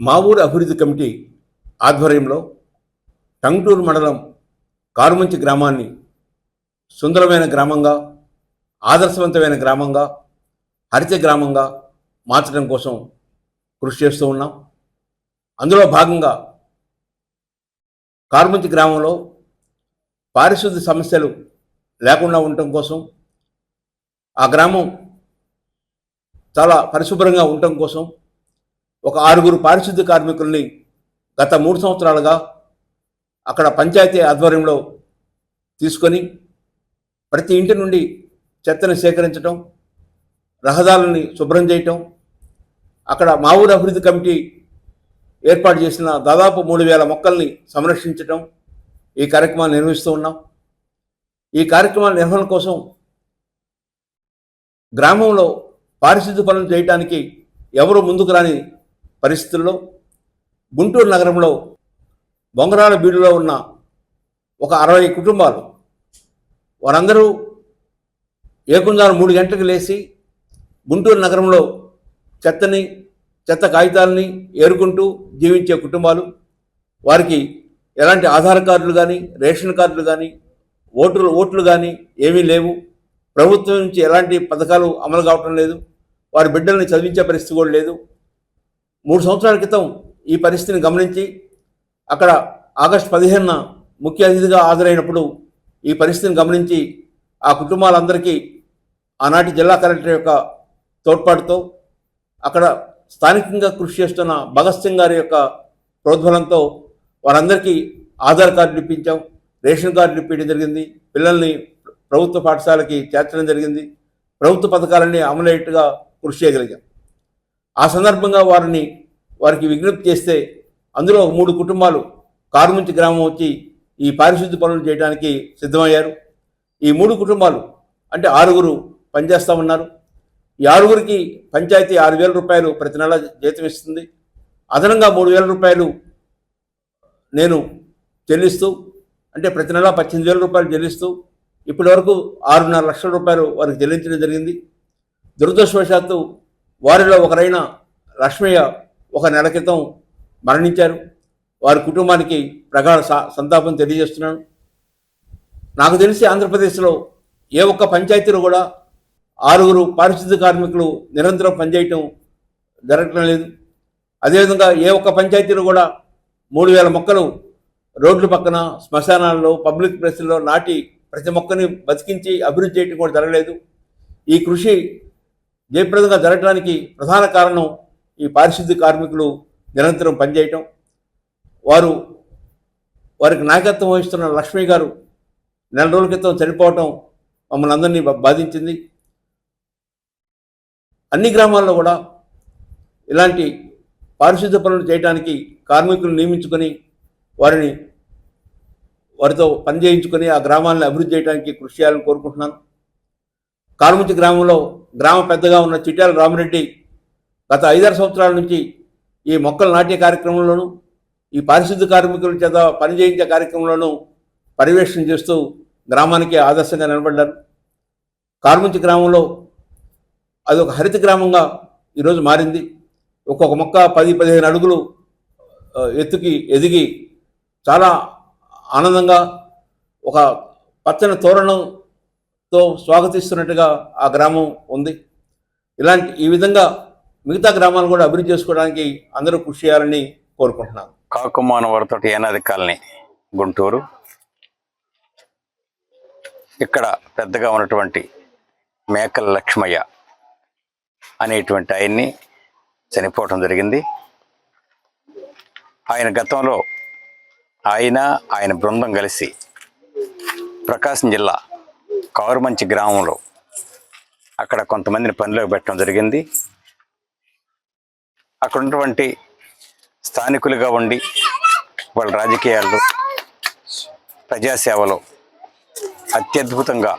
మా ఊరు అభివృద్ధి కమిటీ ఆధ్వర్యంలో టంగుటూరు మండలం కారుమంచి గ్రామాన్ని సుందరమైన గ్రామంగా ఆదర్శవంతమైన గ్రామంగా హరిత గ్రామంగా మార్చడం కోసం కృషి చేస్తూ ఉన్నాం. అందులో భాగంగా కారుమంచి గ్రామంలో పారిశుద్ధ్య సమస్యలు లేకుండా ఉండటం కోసం ఆ గ్రామం చాలా పరిశుభ్రంగా ఉండటం కోసం ఒక ఆరుగురు పారిశుద్ధ్య కార్మికుల్ని గత మూడు సంవత్సరాలుగా అక్కడ పంచాయతీ ఆధ్వర్యంలో తీసుకొని ప్రతి ఇంటి నుండి చెత్తని సేకరించటం రహదారులని శుభ్రం చేయటం అక్కడ మా ఊరు అభివృద్ధి కమిటీ ఏర్పాటు చేసిన దాదాపు మూడు వేల మొక్కల్ని సంరక్షించటం ఈ కార్యక్రమాన్ని నిర్వహిస్తూ ఉన్నాం. ఈ కార్యక్రమాల నిర్వహణ కోసం గ్రామంలో పారిశుద్ధ్య పనులు చేయటానికి ఎవరు ముందుకు రాని పరిస్థితుల్లో గుంటూరు నగరంలో బొంగరాల బీడులో ఉన్న ఒక అరవై కుటుంబాలు వారందరూ ఏకుందారు మూడు గంటలకు లేచి గుంటూరు నగరంలో చెత్తని చెత్త కాగితాలని ఏరుకుంటూ జీవించే కుటుంబాలు వారికి ఎలాంటి ఆధార్ కార్డులు కానీ రేషన్ కార్డులు కానీ ఓట్లు ఓట్లు కానీ ఏమీ లేవు. ప్రభుత్వం నుంచి ఎలాంటి పథకాలు అమలు కావటం లేదు. వారి బిడ్డల్ని చదివించే పరిస్థితి కూడా లేదు. మూడు సంవత్సరాల క్రితం ఈ పరిస్థితిని గమనించి అక్కడ ఆగస్టు పదిహేనున ముఖ్య అతిథిగా హాజరైనప్పుడు ఈ పరిస్థితిని గమనించి ఆ కుటుంబాలందరికీ ఆనాటి జిల్లా కలెక్టర్ యొక్క తోడ్పాటుతో అక్కడ స్థానికంగా కృషి చేస్తున్న భగత్ సింగ్ గారి యొక్క ప్రోద్బలంతో వారందరికీ ఆధార్ కార్డులు ఇప్పించాం. రేషన్ కార్డులు ఇప్పించడం జరిగింది. పిల్లల్ని ప్రభుత్వ పాఠశాలకి చేర్చడం జరిగింది. ప్రభుత్వ పథకాలన్నీ అమలయ్యేట్టుగా కృషి చేయగలిగాం. ఆ సందర్భంగా వారిని వారికి విజ్ఞప్తి చేస్తే అందులో మూడు కుటుంబాలు కారుమంచి గ్రామం వచ్చి ఈ పారిశుద్ధ్య పనులు చేయడానికి సిద్ధమయ్యారు. ఈ మూడు కుటుంబాలు అంటే ఆరుగురు పనిచేస్తూ ఉన్నారు ఈ ఆరుగురికి పంచాయతీ ఆరు వేల రూపాయలు ప్రతి నెల జీతం ఇస్తుంది. అదనంగా మూడు వేల రూపాయలు నేను చెల్లిస్తూ అంటే ప్రతి నెల పద్దెనిమిది వేల రూపాయలు చెల్లిస్తూ ఇప్పటి వరకు ఆరున్నర లక్షల రూపాయలు వారికి చెల్లించడం జరిగింది. దురదృష్టవశాత్తు వారిలో ఒకరైన లక్ష్మయ్య ఒక నెల క్రితం మరణించారు. వారి కుటుంబానికి ప్రగాఢ సంతాపం తెలియజేస్తున్నాను. నాకు తెలిసి ఆంధ్రప్రదేశ్లో ఏ ఒక్క పంచాయతీలో కూడా ఆరుగురు పారిశుద్ధ్య కార్మికులు నిరంతరం పనిచేయటం జరగటం లేదు. అదేవిధంగా ఏ ఒక్క పంచాయతీలో కూడా మూడు వేల మొక్కలు రోడ్ల పక్కన శ్మశానాల్లో పబ్లిక్ ప్లేస్లో నాటి ప్రతి మొక్కని బతికించి అభివృద్ధి చేయటం కూడా జరగలేదు. ఈ కృషి జయప్రదంగా జరగడానికి ప్రధాన కారణం ఈ పారిశుద్ధ్య కార్మికులు నిరంతరం పనిచేయటం. వారు వారికి నాయకత్వం వహిస్తున్న లక్ష్మి గారు నెల రోజుల క్రితం చనిపోవటం మమ్మల్ని అందరినీ బా- బాధించింది. అన్ని గ్రామాల్లో కూడా ఇలాంటి పారిశుద్ధ్య పనులు చేయడానికి కార్మికులు నియమించుకొని వారిని వారితో పనిచేయించుకొని ఆ గ్రామాలను అభివృద్ధి చేయడానికి కృషి చేయాలని కోరుకుంటున్నాను. కార్మిక గ్రామంలో గ్రామ పెద్దగా ఉన్న చిట్యాల రామిరెడ్డి గత ఐదారు సంవత్సరాల నుంచి ఈ మొక్కలు నాటే కార్యక్రమంలోనూ ఈ పారిశుద్ధ కార్మికుల చేత పనిచేయించే కార్యక్రమంలోనూ పర్యవేక్షణ చేస్తూ గ్రామానికి ఆదర్శంగా నిలబడ్డారు. కార్మించి గ్రామంలో అది ఒక హరిత గ్రామంగా ఈరోజు మారింది. ఒక్కొక్క మొక్క పది పదిహేను అడుగులు ఎత్తుకి ఎదిగి చాలా ఆనందంగా ఒక పచ్చని తో స్వాగతిస్తున్నట్టుగా ఆ గ్రామం ఉంది. ఇలాంటి ఈ విధంగా మిగతా గ్రామాలు కూడా అభివృద్ధి చేసుకోవడానికి అందరూ కృషి చేయాలని కోరుకుంటున్నాను. కాకుమాన వరతోటి ఏనాది కాలనీ గుంటూరు. ఇక్కడ పెద్దగా ఉన్నటువంటి మేకల లక్ష్మయ్య అనేటువంటి ఆయన్ని చనిపోవటం జరిగింది. ఆయన గతంలో ఆయన ఆయన బృందం కలిసి ప్రకాశం జిల్లా కారుమంచి గ్రామంలో అక్కడ కొంతమందిని పనిలోకి పెట్టడం జరిగింది. అక్కడ ఉన్నటువంటి స్థానికులుగా ఉండి వాళ్ళ రాజకీయాల్లో ప్రజాసేవలో అత్యద్భుతంగా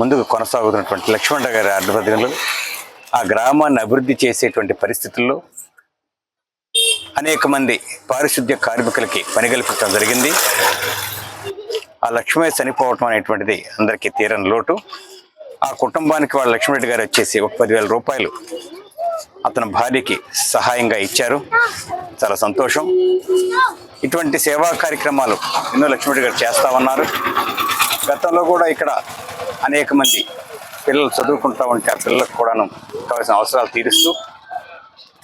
ముందుకు కొనసాగుతున్నటువంటి లక్ష్మణ గారి ఆధ్వర్యంలో ఆ గ్రామాన్ని అభివృద్ధి చేసేటువంటి పరిస్థితుల్లో అనేక మంది పారిశుద్ధ్య కార్మికులకి పని కల్పించడం జరిగింది. ఆ లక్ష్మయ్య చనిపోవటం అనేటువంటిది అందరికీ తీరని లోటు. ఆ కుటుంబానికి వాళ్ళ లక్ష్మీరెడ్డి గారు వచ్చేసి ఒక పదివేల రూపాయలు అతని భార్యకి సహాయంగా ఇచ్చారు. చాలా సంతోషం. ఇటువంటి సేవా కార్యక్రమాలు ఎన్నో లక్ష్మీరెడ్డి గారు చేస్తూ ఉన్నారు. గతంలో కూడా ఇక్కడ అనేక మంది పిల్లలు చదువుకుంటూ ఉంటే ఆ పిల్లలకు కూడాను కావాల్సిన అవసరాలు తీరుస్తూ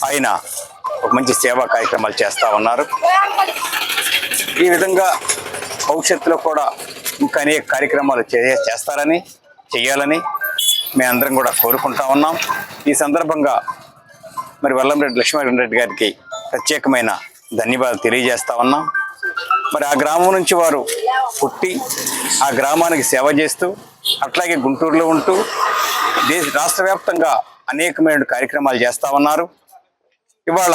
ఆయన ఒక మంచి సేవా కార్యక్రమాలు చేస్తూ ఉన్నారు. ఈ విధంగా భవిష్యత్తులో కూడా ఇంకా అనేక కార్యక్రమాలు చే చేస్తారని చేయాలని మేమందరం కూడా కోరుకుంటా ఉన్నాం. ఈ సందర్భంగా మరి వల్లంరెడ్డి లక్ష్మీనారాయణ రెడ్డి గారికి ప్రత్యేకమైన ధన్యవాదాలు తెలియజేస్తా ఉన్నాం. మరి ఆ గ్రామం నుంచి వారు పుట్టి ఆ గ్రామానికి సేవ చేస్తూ అట్లాగే గుంటూరులో ఉంటూ దేశ రాష్ట్ర వ్యాప్తంగా అనేకమైన కార్యక్రమాలు చేస్తూ ఉన్నారు. ఇవాళ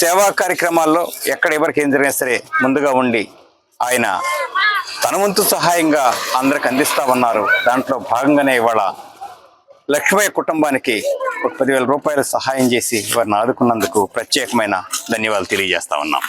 సేవా కార్యక్రమాల్లో ఎక్కడ ఎవరికి ఏం జరిగినా సరే ముందుగా ఉండి ఆయన తన వంతు సహాయంగా అందరికి అందిస్తా ఉన్నారు దాంట్లో భాగంగానే ఇవాళ లక్ష్మయ్య కుటుంబానికి ఒక పదివేల రూపాయలు సహాయం చేసి వారిని ఆదుకున్నందుకు ప్రత్యేకమైన ధన్యవాదాలు తెలియజేస్తా ఉన్నాం.